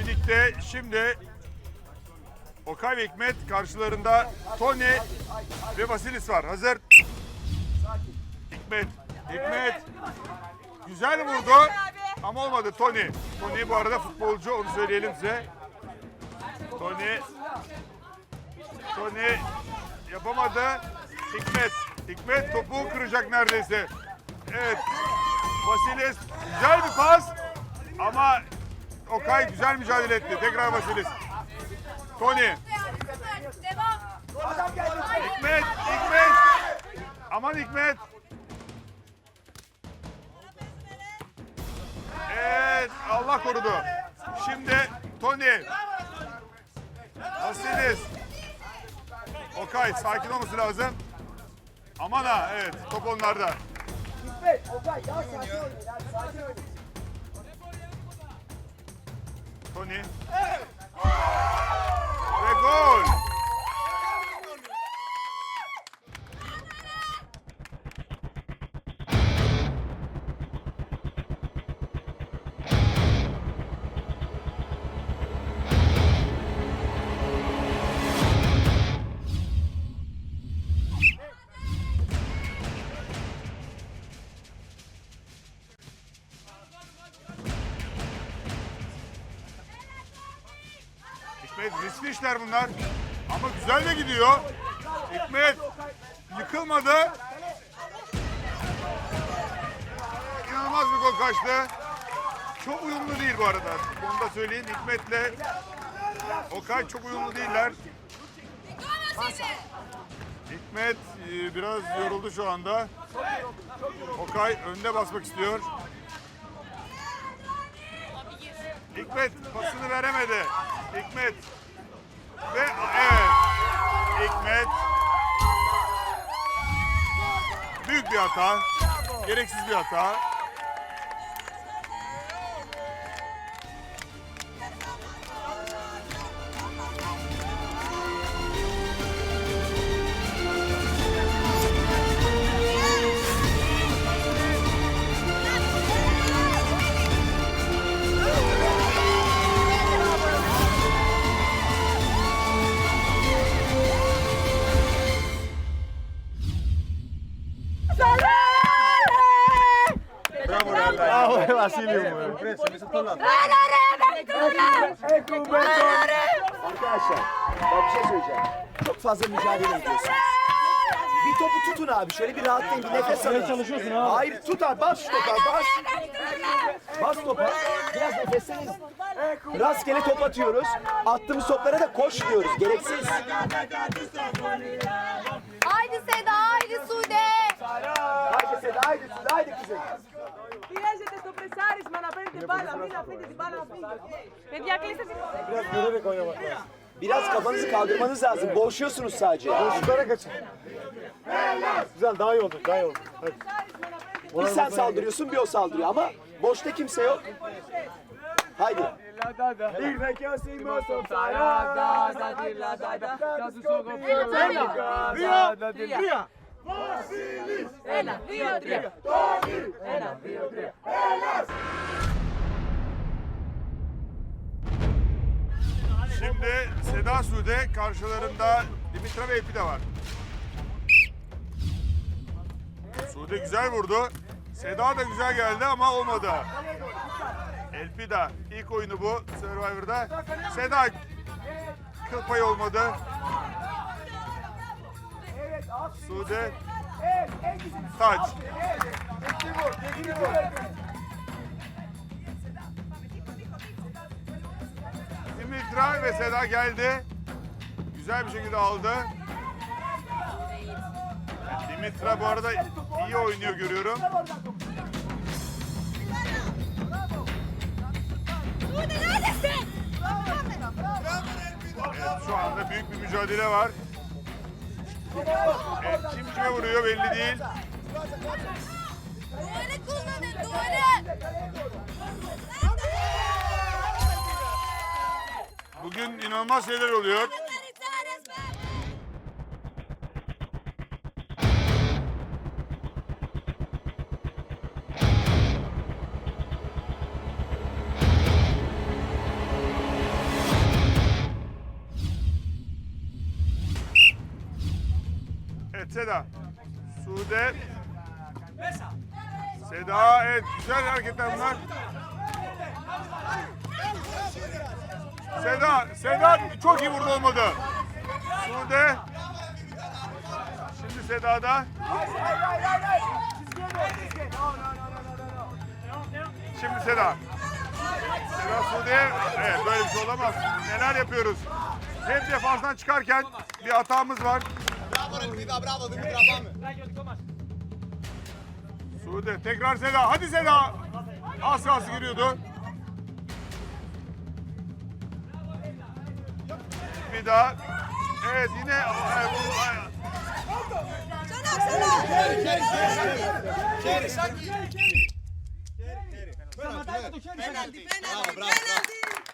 Dominik'te şimdi Okay ve Hikmet karşılarında Tony ve Vasilis var. Hazır. Hikmet. Hikmet. Güzel vurdu. Ama olmadı Tony. Tony bu arada futbolcu onu söyleyelim size. Tony. Tony yapamadı. Hikmet. Hikmet topu kıracak neredeyse. Evet. Vasilis güzel bir pas. Ama Okay güzel mücadele etti. Tekrar Vasilis. Tony. Hikmet. Hikmet. Aman Hikmet. Evet. Allah korudu. Şimdi Tony. Vasilis. Okay sakin olması lazım. Aman ha evet top onlarda. Hikmet, Okay daha sakin. Hadi sakin oynayın. Tony. Ve gol. Hikmet riskli işler bunlar. Ama güzel de gidiyor. Hikmet yıkılmadı. İnanılmaz bir gol kaçtı. Çok uyumlu değil bu arada. Bunu da söyleyeyim. Hikmet'le Okay çok uyumlu değiller. Hikmet e, biraz yoruldu şu anda. Okay önde basmak istiyor. Hikmet pasını veremedi. Hikmet. Ve evet. Hikmet. Büyük bir hata. Gereksiz bir hata. Arkadaşlar bak bir şey söyleyeceğim. Çok fazla mücadele ediyorsunuz. Bir topu tutun abi. Şöyle bir rahatlayın. Bir nefes alın. çalışıyorsun abi. Hayır tut abi. Bas şu topa. Bas. Bas topa. Biraz nefeslenin. Rastgele top atıyoruz. Attığımız toplara da koş diyoruz. Gereksiz. Haydi Seda, haydi Sude. Haydi Seda. Haydi Sude. Haydi kızım. Πιέζεται στο πρεσάρισμα να παίρνει την μπάλα, μην αφήνετε την μπάλα να φύγει. Παιδιά, κλείστε την Biraz kafanızı kaldırmanız lazım. Boğuşuyorsunuz sadece. Boşluklara kaçın. Güzel daha iyi oldu daha iyi oldu. Hadi. Bir sen saldırıyorsun bir o saldırıyor ama boşta kimse yok. Haydi. Ένα, δύο, τρία. Ένα, δύο, τρία. Şimdi Seda Sude karşılarında Dimitra ve Epi de var. Sude güzel vurdu. Seda da güzel geldi ama olmadı. Elpida ilk oyunu bu Survivor'da. Seda kıl payı olmadı. Sude taç. Dimitra ve Seda geldi. Güzel bir şekilde aldı. Dimitra bu arada iyi oynuyor görüyorum. Evet, şu anda büyük bir mücadele var. Evet, kim kime vuruyor belli değil. Duvarı kullanın, duvarı. gün inanılmaz şeyler oluyor. Evet Seda. Sude. Seda evet güzel hareketler bunlar. Seda, Seda çok iyi vurdu olmadı. Sude. Şimdi Seda'da. Şimdi Seda. Seda Sude. Evet böyle bir şey olamaz. Neler yapıyoruz? Hep defanstan çıkarken bir hatamız var. Sude tekrar Seda. Hadi Seda. Az kalsın giriyordu. Bir daha. Evet yine. Evet, bu-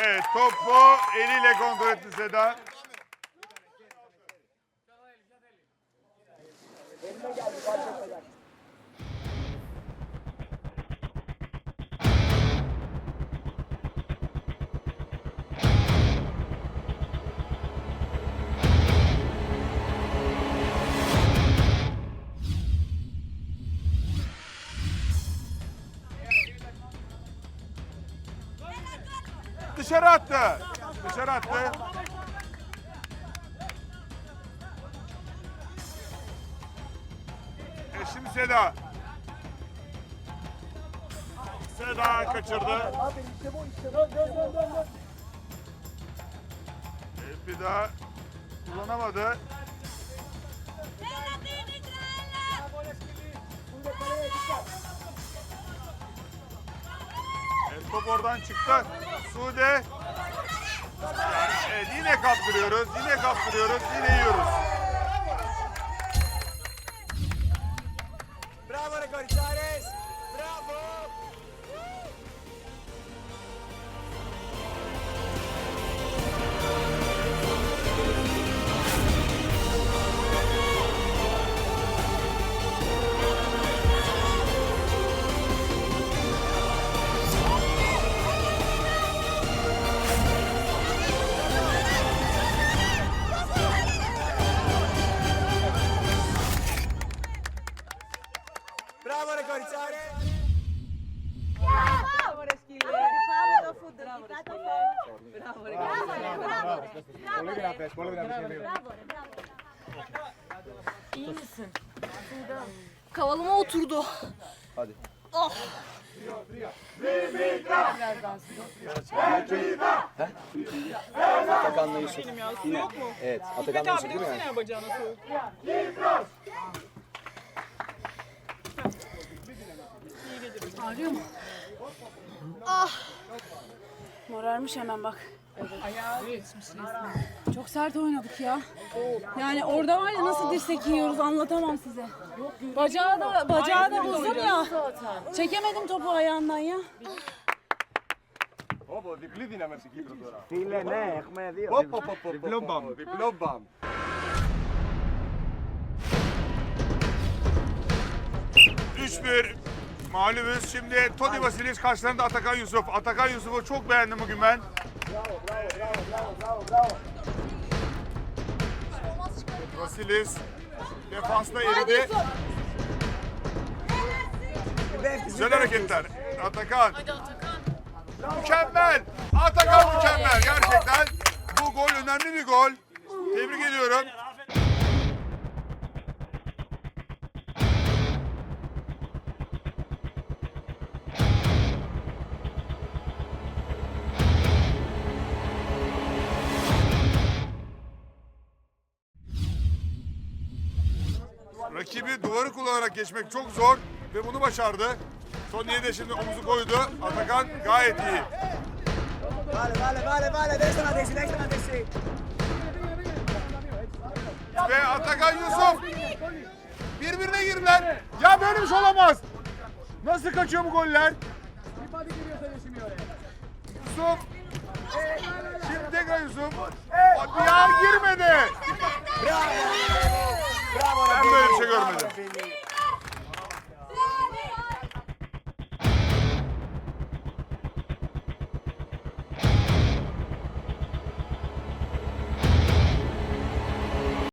Evet topu eliyle kontrol etti Seda. Dışarı attı. Dışarı attı. E şimdi Seda. Seda kaçırdı. Bir daha kullanamadı. E, top oradan çıktı. Sude. Evet, yine kaptırıyoruz, yine kaptırıyoruz, yine yiyoruz. Kavalıma oturdu. Atakan'la Yusuf. Yine. Evet. Atakan'la Yusuf değil mi yani? Morarmış hemen bak. Çok sert oynadık ya. Yani orada var ya nasıl dirsek yiyoruz anlatamam size. Bacağı da bacağı da uzun ya. Çekemedim topu ayağından ya. Όπο, διπλή δύναμη στην Κύπρο τώρα. Φίλε, ναι, έχουμε δύο. Όπο, όπο, όπο, διπλό μπαμ. Διπλό μπαμ. Üç bir mağlubuz. Şimdi Tony Vasilis karşılarında Atakan Yusuf. Atakan Yusuf'u çok beğendim bugün ben. Vasilis defansta eridi. Güzel hareketler. Atakan. Mükemmel. Atakan mükemmel. Gerçekten bu gol önemli bir gol. Tebrik ediyorum. rakibi duvarı kullanarak geçmek çok zor ve bunu başardı. Sony'ye de şimdi omuzu koydu. Atakan gayet iyi. Vale, vale, vale, vale. Destra, destra, destra, destra. Ve Atakan Yusuf. Birbirine girdiler. Ya böyle bir şey olamaz. Nasıl kaçıyor bu goller? Yusuf. Şimdi tekrar Yusuf. Ya girmedi. Bravo. Ben böyle bir şey görmedim.